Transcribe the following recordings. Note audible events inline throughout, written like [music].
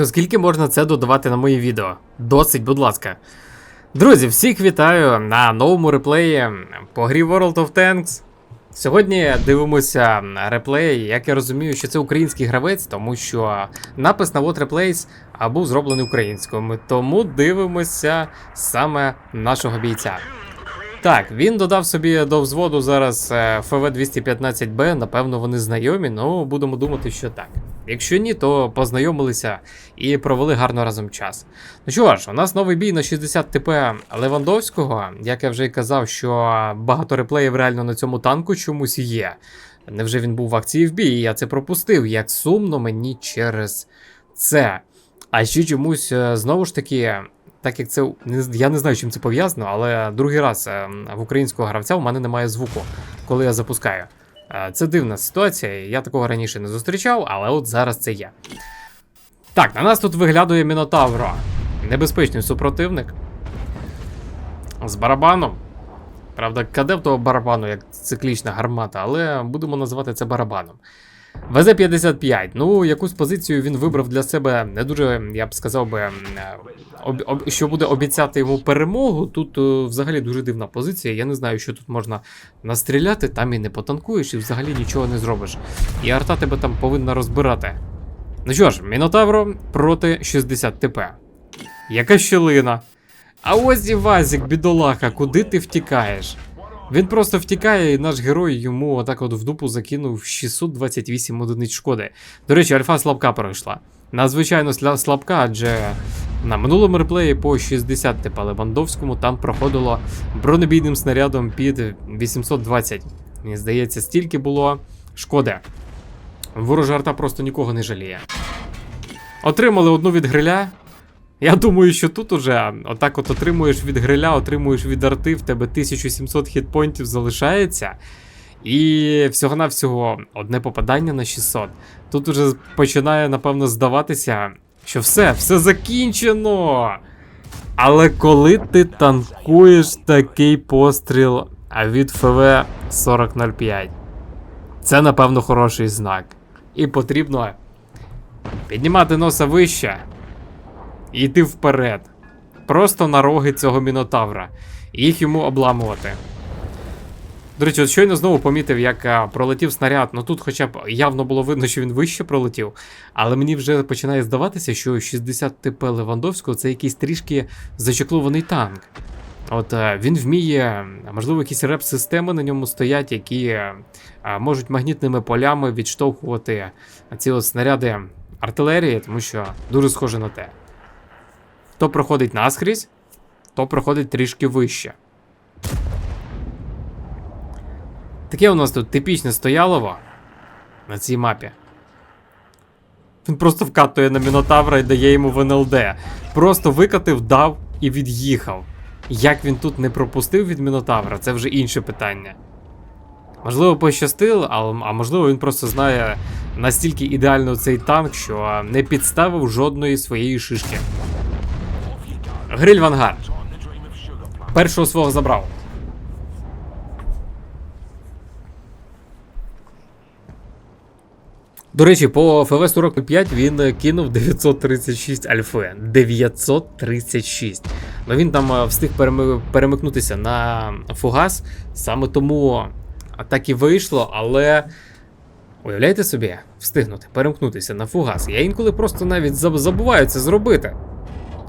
Ну скільки можна це додавати на мої відео? Досить, будь ласка. Друзі, всіх вітаю на новому реплеї по грі World of Tanks. Сьогодні дивимося реплей. Як я розумію, що це український гравець, тому що напис на What Replays був зроблений українською. Тому дивимося саме нашого бійця. Так, він додав собі до взводу зараз е, ФВ-215Б, напевно, вони знайомі, ну будемо думати, що так. Якщо ні, то познайомилися і провели гарно разом час. Ну що ж, у нас новий бій на 60 ТП Левандовського. Як я вже і казав, що багато реплеїв реально на цьому танку чомусь є. Невже він був в акції в бій, і я це пропустив. Як сумно мені через це. А ще чомусь е, знову ж таки. Так як це я не знаю, чим це пов'язано, але другий раз е, в українського гравця у мене немає звуку, коли я запускаю. Е, Це дивна ситуація, я такого раніше не зустрічав, але от зараз це є. Так, на нас тут виглядує Мінотавро. Небезпечний супротивник. З барабаном. Правда, каде в того барабану як циклічна гармата, але будемо називати це барабаном. ВЗ-55. Ну, якусь позицію він вибрав для себе не дуже, я б сказав би, е, об, об, що буде обіцяти йому перемогу. Тут е, взагалі дуже дивна позиція. Я не знаю, що тут можна настріляти, там і не потанкуєш, і взагалі нічого не зробиш. І арта тебе там повинна розбирати. Ну що ж, Мінотавро проти 60 ТП. Яка щелина. А ось і Вазік, бідолаха, куди ти втікаєш? Він просто втікає, і наш герой йому отак от в дупу закинув 628 одиниць шкоди. До речі, альфа слабка пройшла. Надзвичайно слабка, адже на минулому реплеї по 60 типа Левандовському там проходило бронебійним снарядом під 820. Мені здається, стільки було шкоди. Ворожа арта просто нікого не жаліє. Отримали одну від гриля. Я думаю, що тут уже отак от отримуєш від гриля, отримуєш від арти, в тебе 1700 хітпойнтів залишається. І всього-навсього одне попадання на 600. Тут уже починає, напевно, здаватися, що все, все закінчено. Але коли ти танкуєш такий постріл від ФВ 4005, це, напевно, хороший знак. І потрібно піднімати носа вище і йти вперед. Просто на роги цього мінотавра. І їх йому обламувати. До речі, от щойно знову помітив, як а, пролетів снаряд. Ну тут хоча б явно було видно, що він вище пролетів. Але мені вже починає здаватися, що 60 ТП Левандовського це якийсь трішки зачеклований танк. От е, він вміє, можливо, якісь реп-системи на ньому стоять, які е, можуть магнітними полями відштовхувати ці от снаряди артилерії, тому що дуже схоже на те. То проходить наскрізь, то проходить трішки вище. Таке у нас тут типічне стоялово на цій мапі. Він просто вкатує на Мінотавра і дає йому в НЛД. Просто викатив, дав і від'їхав. Як він тут не пропустив від Мінотавра, це вже інше питання. Можливо, пощастило, а, а можливо, він просто знає настільки ідеально цей танк, що не підставив жодної своєї шишки. Гриль Вангар. Першого свого забрав. До речі, по ФВ-45 він кинув 936 альфи. 936. Ну він там е, встиг перемикнутися на фугас, саме тому так і вийшло, але. Уявляєте собі, встигнути перемкнутися на фугас. Я інколи просто навіть забуваю це зробити.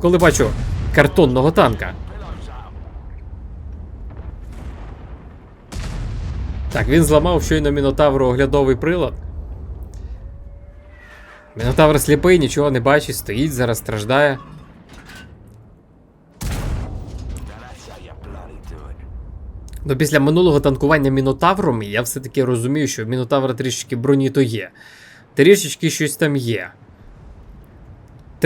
Коли бачу картонного танка. Так, він зламав щойно Мінотавру оглядовий прилад. Мінотавр сліпий, нічого не бачить, стоїть, зараз страждає. Ну, після минулого танкування Мінотавром я все-таки розумію, що в Мінотавра трішечки броні то є. Трішечки щось там є.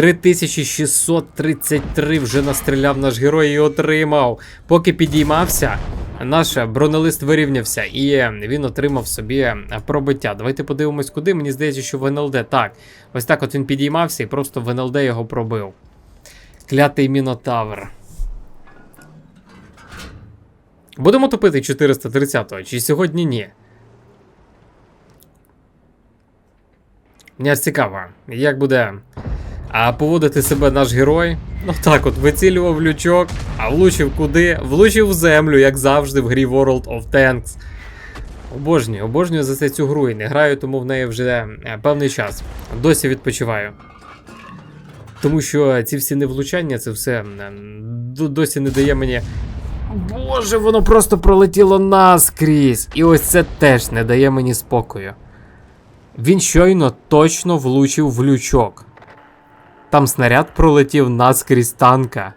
3633 вже настріляв наш герой і отримав. Поки підіймався, наш бронелист вирівнявся і він отримав собі пробиття. Давайте подивимось, куди. Мені здається, що в НЛД. Так, ось так от він підіймався і просто в НЛД його пробив. Клятий Мінотавр. Будемо топити 430-го, чи сьогодні ні? Мені аж цікаво, як буде А поводити себе наш герой. Ну так от, вицілював лючок, а влучив куди? Влучив в землю, як завжди, в грі World of Tanks. Обожнюю, обожнюю за це цю гру і не граю, тому в неї вже е, певний час. Досі відпочиваю. Тому що ці всі невлучання, це все досі не дає мені. Боже, воно просто пролетіло наскрізь. І ось це теж не дає мені спокою. Він щойно точно влучив в лючок. Там снаряд пролетів наскрізь танка.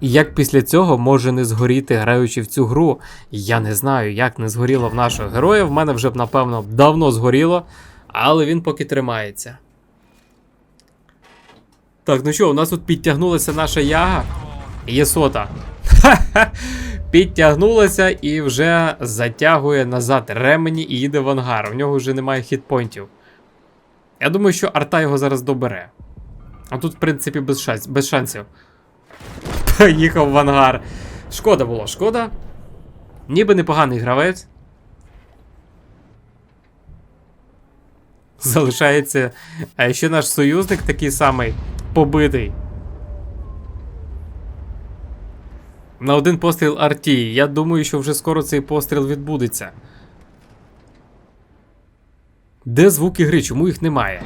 І як після цього може не згоріти, граючи в цю гру, я не знаю, як не згоріло в нашого героя. В мене вже б, напевно, давно згоріло, але він поки тримається. Так, ну що, у нас тут підтягнулася наша яга. Є сота. [laughs] Підтягнулася і вже затягує назад ремені і їде в ангар. У нього вже немає хітпойнтів. Я думаю, що арта його зараз добере. А тут, в принципі, без, шанс, без шансів. [laughs] Поїхав в ангар. Шкода було, шкода. Ніби непоганий гравець. [laughs] Залишається а ще наш союзник такий самий побитий. На один постріл арті. Я думаю, що вже скоро цей постріл відбудеться. Де звуки гри? Чому їх немає?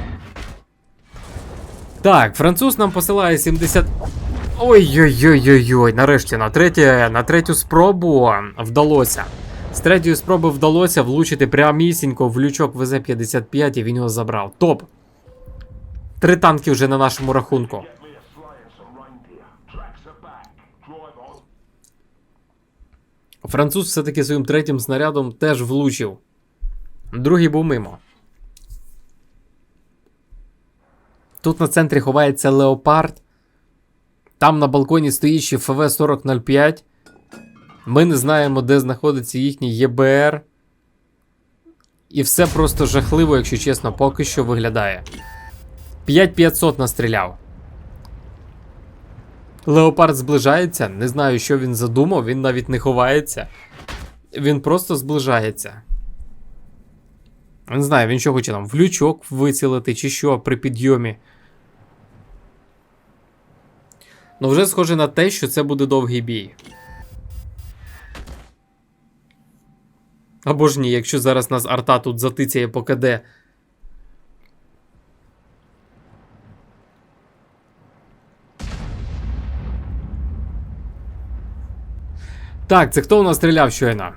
Так, француз нам посилає 70. Ой-ой-ой-ой-ой, нарешті на, третє, на третю спробу вдалося. З третьої спроби вдалося влучити прямісінько в лючок ВЗ-55 і він його забрав. Топ! Три танки вже на нашому рахунку. Француз все-таки своїм третім снарядом теж влучив. Другий був мимо. Тут на центрі ховається Леопард. Там на балконі стоїть ще ФВ-4005. Ми не знаємо, де знаходиться їхній ЄБР. І все просто жахливо, якщо чесно, поки що виглядає. 5500 настріляв. Леопард зближається. Не знаю, що він задумав, він навіть не ховається. Він просто зближається. Не знаю, він що хоче там в лючок вицілити, чи що при підйомі. Ну, вже схоже на те, що це буде довгий бій. Або ж ні, якщо зараз нас арта тут затицяє по КД. Так, це хто у нас стріляв щойно?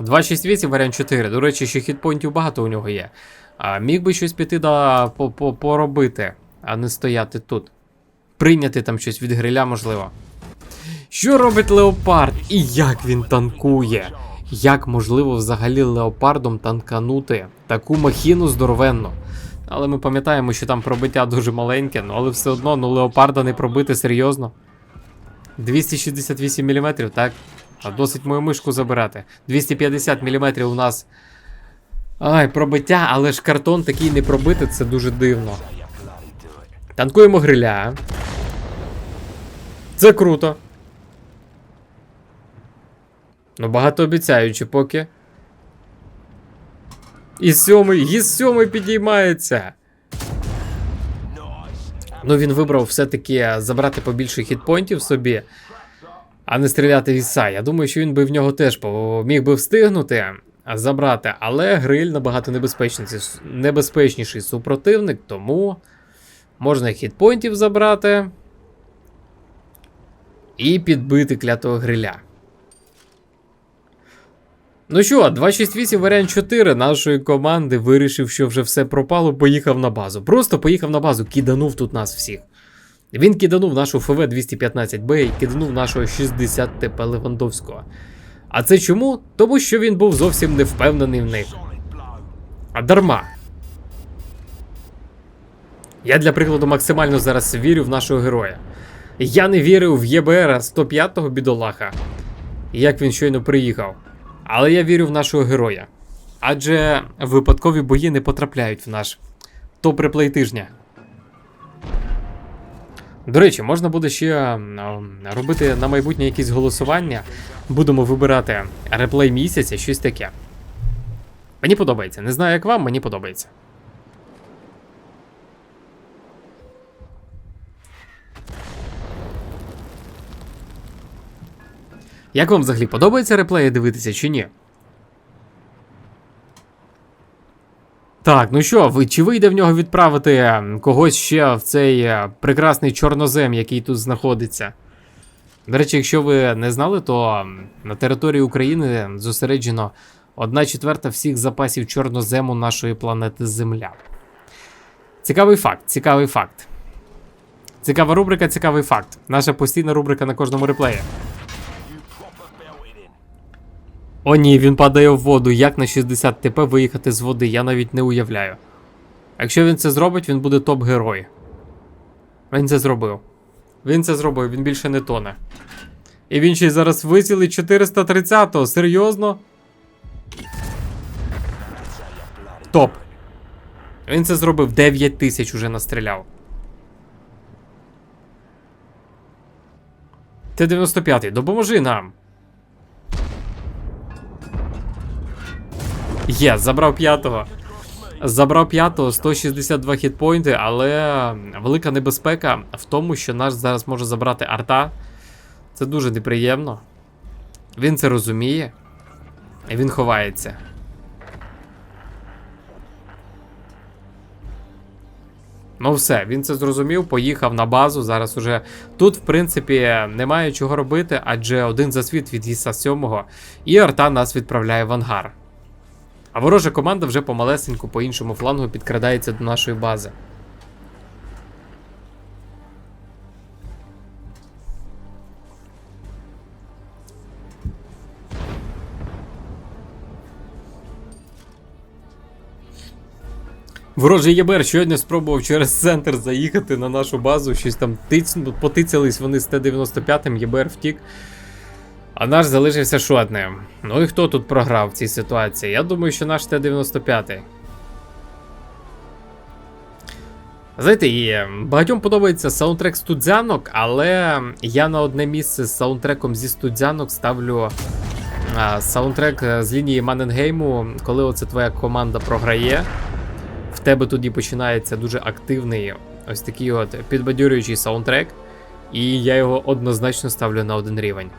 268 варіант 4. До речі, ще хітпойнтів багато у нього є. А, міг би щось піти да, по, по, поробити, а не стояти тут. Прийняти там щось від гриля, можливо. Що робить Леопард? І як він танкує? Як можливо взагалі леопардом танканути таку махіну здоровенну? Але ми пам'ятаємо, що там пробиття дуже маленьке, ну але все одно, ну леопарда не пробити серйозно. 268 мм, так? Досить мою мишку забирати. 250 мм у нас. Ай, пробиття, але ж картон такий не пробити, це дуже дивно. Танкуємо гриля. Це круто. Ну, багатообіцяючи поки. І сьомий, і сьомий підіймається. Ну, він вибрав все-таки забрати побільше хітпойнтів собі, а не стріляти в іса. Я думаю, що він би в нього теж міг би встигнути забрати, але гриль набагато небезпечніший, небезпечніший супротивник, тому можна хітпойнтів забрати і підбити клятого гриля. Ну що, 268 варіант 4 нашої команди вирішив, що вже все пропало, поїхав на базу. Просто поїхав на базу, киданув тут нас всіх. Він киданув нашу ФВ-215Б і киданув нашого 60 ТП Левандовського. А це чому? Тому що він був зовсім не впевнений в них. А дарма. Я для прикладу максимально зараз вірю в нашого героя. Я не вірив в ЄБР 105-го бідолаха, як він щойно приїхав. Але я вірю в нашого героя. Адже випадкові бої не потрапляють в наш топ-реплей тижня. До речі, можна буде ще робити на майбутнє якісь голосування. Будемо вибирати реплей місяця, щось таке. Мені подобається. Не знаю, як вам, мені подобається. Як вам взагалі подобається реплеї дивитися чи ні? Так, ну що, чи вийде в нього відправити когось ще в цей е, прекрасний чорнозем, який тут знаходиться? До речі, якщо ви не знали, то на території України зосереджено одна четверта всіх запасів чорнозему нашої планети Земля. Цікавий факт, цікавий факт. Цікава рубрика, цікавий факт. Наша постійна рубрика на кожному реплеї. О ні, він падає в воду. Як на 60 ТП виїхати з води, я навіть не уявляю. Якщо він це зробить, він буде топ-герой. Він це зробив. Він це зробив, він більше не тоне. І він ще й зараз вицілить 430-го. Серйозно? Топ. Він це зробив 9 тисяч уже настріляв. Т-95, допоможи нам. Є, забрав п'ятого. Забрав п'ятого, 162 хітпойнти, але велика небезпека в тому, що наш зараз може забрати арта. Це дуже неприємно. Він це розуміє. І він ховається. Ну все, він це зрозумів, поїхав на базу. Зараз уже тут, в принципі, немає чого робити, адже один засвіт від Іса 7 і арта нас відправляє в ангар. Ворожа команда вже помалесеньку по іншому флангу підкрадається до нашої бази. Ворожий ЄБР сьогодні спробував через центр заїхати на нашу базу, щось там тицну, потицялись вони з Т-95, ЄБР втік. А наш залишився шотним. Ну і хто тут програв в цій ситуації? Я думаю, що наш Т-95. Знаєте, е, багатьом подобається саундтрек студзянок, але я на одне місце з саундтреком зі студзянок ставлю а, саундтрек е, з лінії Манненгейму, коли оце твоя команда програє. В тебе тоді починається дуже активний ось такий от підбадьорюючий саундтрек, і я його однозначно ставлю на один рівень.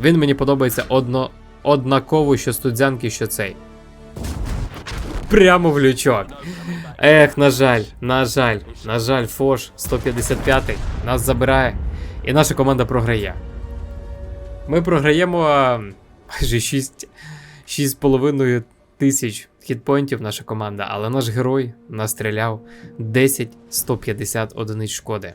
Він мені подобається одно, однаково, що студзянки, що цей. Прямо в лючок. Ех, на жаль, на жаль, на жаль, Фош 155 нас забирає. І наша команда програє. Ми програємо майже 6 6,5 тисяч хітпоінтів наша команда, але наш герой настріляв 10 150 одиниць шкоди.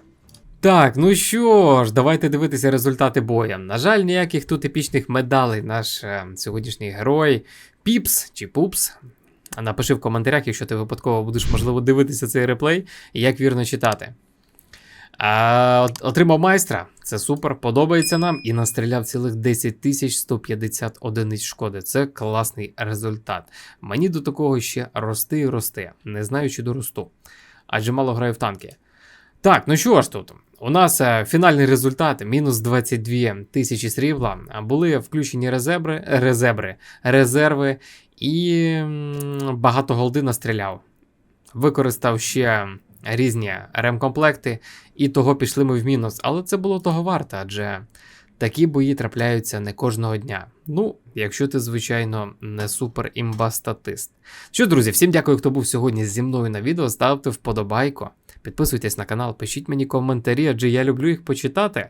Так, ну що ж, давайте дивитися результати боя. На жаль, ніяких тут епічних медалей наш е, сьогоднішній герой Піпс чи Пупс. Напиши в коментарях, якщо ти випадково будеш, можливо, дивитися цей реплей, і як вірно читати. А, отримав майстра, це супер, подобається нам і настріляв цілих 10 тисяч 150 одиниць шкоди. Це класний результат. Мені до такого ще рости і рости. Не знаю, чи доросту. Адже мало граю в танки. Так, ну що ж тут? У нас е, фінальний результат мінус 22 тисячі срібла. Були включені резерви, резерви, резерви і багато голди настріляв. Використав ще різні ремкомплекти, і того пішли ми в мінус. Але це було того варто, адже такі бої трапляються не кожного дня. Ну, якщо ти, звичайно, не супер імба. Що, друзі, всім дякую, хто був сьогодні зі мною на відео. Ставте вподобайку, підписуйтесь на канал, пишіть мені коментарі, адже я люблю їх почитати.